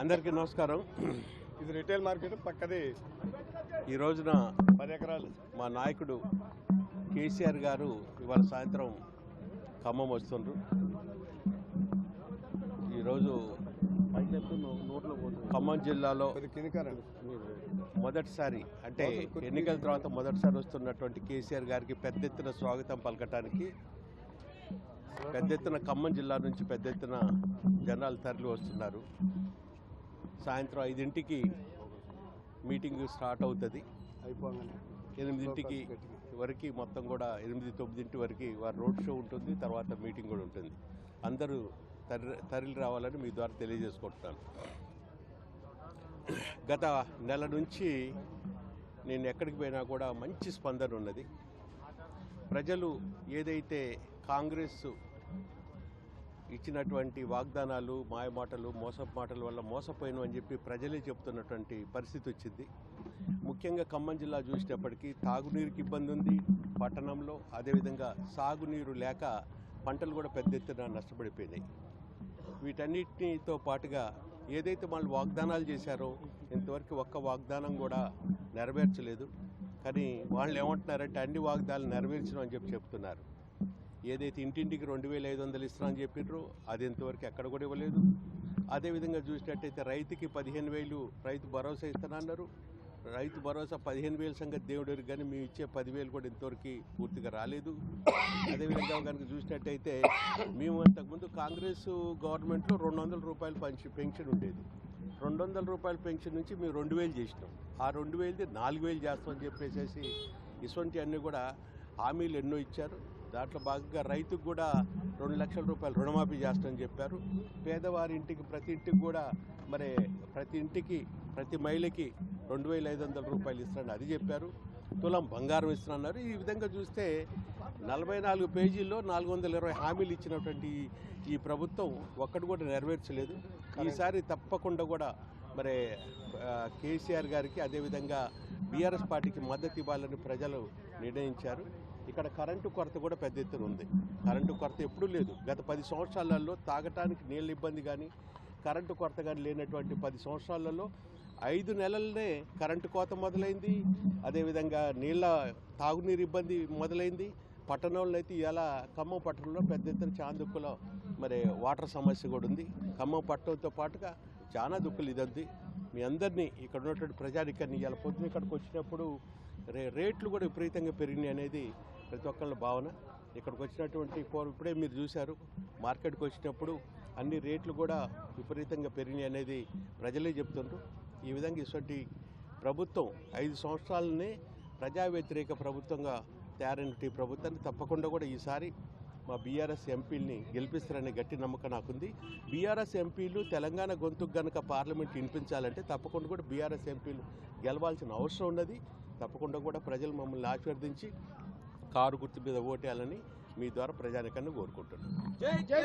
అందరికీ నమస్కారం. ఇది రిటైల్ మార్కెట్ పక్కది ఈ రోజున పది ఎకరాలు. మా నాయకుడు కేసీఆర్ గారు ఇవాళ సాయంత్రం ఖమ్మం వస్తుండ్రు. ఈరోజు ఖమ్మం జిల్లాలో మొదటిసారి అంటే ఎన్నికల తర్వాత మొదటిసారి వస్తున్నటువంటి కేసీఆర్ గారికి పెద్ద ఎత్తున స్వాగతం పలకటానికి పెద్ద ఎత్తున ఖమ్మం జిల్లా నుంచి పెద్ద ఎత్తున జనాలు తరలి వస్తున్నారు సాయంత్రం ఐదింటికి మీటింగ్ స్టార్ట్ అవుతుంది. అయిపోగానే ఎనిమిదింటికి వరకు మొత్తం కూడా ఎనిమిది తొమ్మిదింటి వరకు వారి రోడ్ షో ఉంటుంది తర్వాత మీటింగ్ కూడా ఉంటుంది. అందరూ తరి తరలి రావాలని మీ ద్వారా తెలియజేసుకుంటున్నాను. గత నెల నుంచి నేను ఎక్కడికి పోయినా కూడా మంచి స్పందన ఉన్నది. ప్రజలు ఏదైతే కాంగ్రెస్ ఇచ్చినటువంటి వాగ్దానాలు మాయమాటలు మోసపు మాటల వల్ల మోసపోయిన అని చెప్పి ప్రజలే చెప్తున్నటువంటి పరిస్థితి వచ్చింది. ముఖ్యంగా ఖమ్మం జిల్లా చూసేటప్పటికీ తాగునీరుకి ఇబ్బంది ఉంది. పట్టణంలో అదేవిధంగా సాగునీరు లేక పంటలు కూడా పెద్ద ఎత్తున నష్టపడిపోయినాయి. వీటన్నిటితో పాటుగా ఏదైతే వాళ్ళు వాగ్దానాలు చేశారో ఇంతవరకు ఒక్క వాగ్దానం కూడా నెరవేర్చలేదు. కానీ వాళ్ళు ఏమంటున్నారంటే అన్ని వాగ్దానాలు నెరవేర్చడం అని చెప్పి చెప్తున్నారు. ఏదైతే ఇంటింటికి రెండు వేల ఐదు వందలు ఇస్తామని చెప్పిర్రో అది ఇంతవరకు ఎక్కడ కూడా ఇవ్వలేదు. అదేవిధంగా చూసినట్టయితే రైతుకి పదిహేను వేలు రైతు భరోసా ఇస్తానన్నారు రైతు భరోసా పదిహేను వేల సంగతి దేవుడు కానీ మేము ఇచ్చే పదివేలు కూడా ఇంతవరకు పూర్తిగా రాలేదు. అదేవిధంగా కనుక చూసినట్టయితే మేము అంతకుముందు కాంగ్రెస్ గవర్నమెంట్లో రెండు వందల రూపాయలు పెన్షన్ పెన్షన్ ఉండేది. రెండు వందల రూపాయల పెన్షన్ నుంచి మేము రెండు వేలు చేసినాం. ఆ రెండు వేలది నాలుగు వేలు చేస్తామని చెప్పేసేసి ఇటువంటి అన్నీ కూడా హామీలు ఎన్నో ఇచ్చారు. దాంట్లో భాగంగా రైతుకు కూడా రెండు లక్షల రూపాయలు రుణమాఫీ చేస్తామని చెప్పారు. పేదవారి ఇంటికి ప్రతి ఇంటికి కూడా మరి ప్రతి ఇంటికి ప్రతి మహిళకి రెండు వేల ఐదు వందల రూపాయలు ఇస్తారని అది చెప్పారు. తులం బంగారం ఇస్తున్నారు ఈ విధంగా చూస్తే నలభై నాలుగు పేజీల్లో నాలుగు వందల ఇరవై హామీలు ఇచ్చినటువంటి ఈ- ఈ ప్రభుత్వం ఒక్కటి కూడా నెరవేర్చలేదు. ఈసారి తప్పకుండా కూడా మరి కేసీఆర్ గారికి అదేవిధంగా బీఆర్ఎస్ పార్టీకి మద్దతు ఇవ్వాలని ప్రజలు నిర్ణయించారు. ఇక్కడ కరెంటు కొరత కూడా పెద్ద ఎత్తున ఉంది. కరెంటు కొరత ఎప్పుడూ లేదు. గత పది సంవత్సరాలలో తాగటానికి నీళ్ళ ఇబ్బంది కానీ కరెంటు కొరత కానీ లేనటువంటి పది సంవత్సరాలలో ఐదు నెలలనే కరెంటు కోత మొదలైంది. అదేవిధంగా నీళ్ళ తాగునీరు ఇబ్బంది మొదలైంది. పట్టణంలో అయితే ఇలా ఖమ్మం పట్టణంలో పెద్ద ఎత్తున చాందుక్కులో మరి వాటర్ సమస్య కూడా ఉంది. ఖమ్మం పట్టణంతో పాటుగా చాలా దుక్కులు ఇదంది. మీ అందరినీ ఇక్కడ ఉన్నటువంటి ప్రజానికాన్ని ఇవాళ పొద్దున ఇక్కడికి వచ్చినప్పుడు రే రేట్లు కూడా విపరీతంగా పెరిగినాయి అనేది ప్రతి ఒక్కళ్ళ భావన. ఇక్కడికి వచ్చినటువంటి ఇప్పుడే మీరు చూశారు. మార్కెట్కి వచ్చినప్పుడు అన్ని రేట్లు కూడా విపరీతంగా పెరిగినాయి అనేది ప్రజలే చెప్తుండ్రు. ఈ విధంగా ఇటువంటి ప్రభుత్వం ఐదు సంవత్సరాలనే ప్రజా వ్యతిరేక ప్రభుత్వంగా తయారైనటువంటి ప్రభుత్వాన్ని తప్పకుండా కూడా ఈసారి మా బీఆర్ఎస్ ఎంపీల్ని గెలిపిస్తారనే గట్టి నమ్మకం నాకుంది. బీఆర్ఎస్ ఎంపీలు తెలంగాణ గొంతుకు గనక పార్లమెంట్ వినిపించాలంటే తప్పకుండా కూడా బీఆర్ఎస్ ఎంపీలు గెలవాల్సిన అవసరం ఉన్నది. తప్పకుండా కూడా ప్రజలు మమ్మల్ని ఆశీర్వదించి కారు గుర్తు మీద ఓటేయాలని మీ ద్వారా ప్రజానికాన్ని కోరుకుంటున్నాను.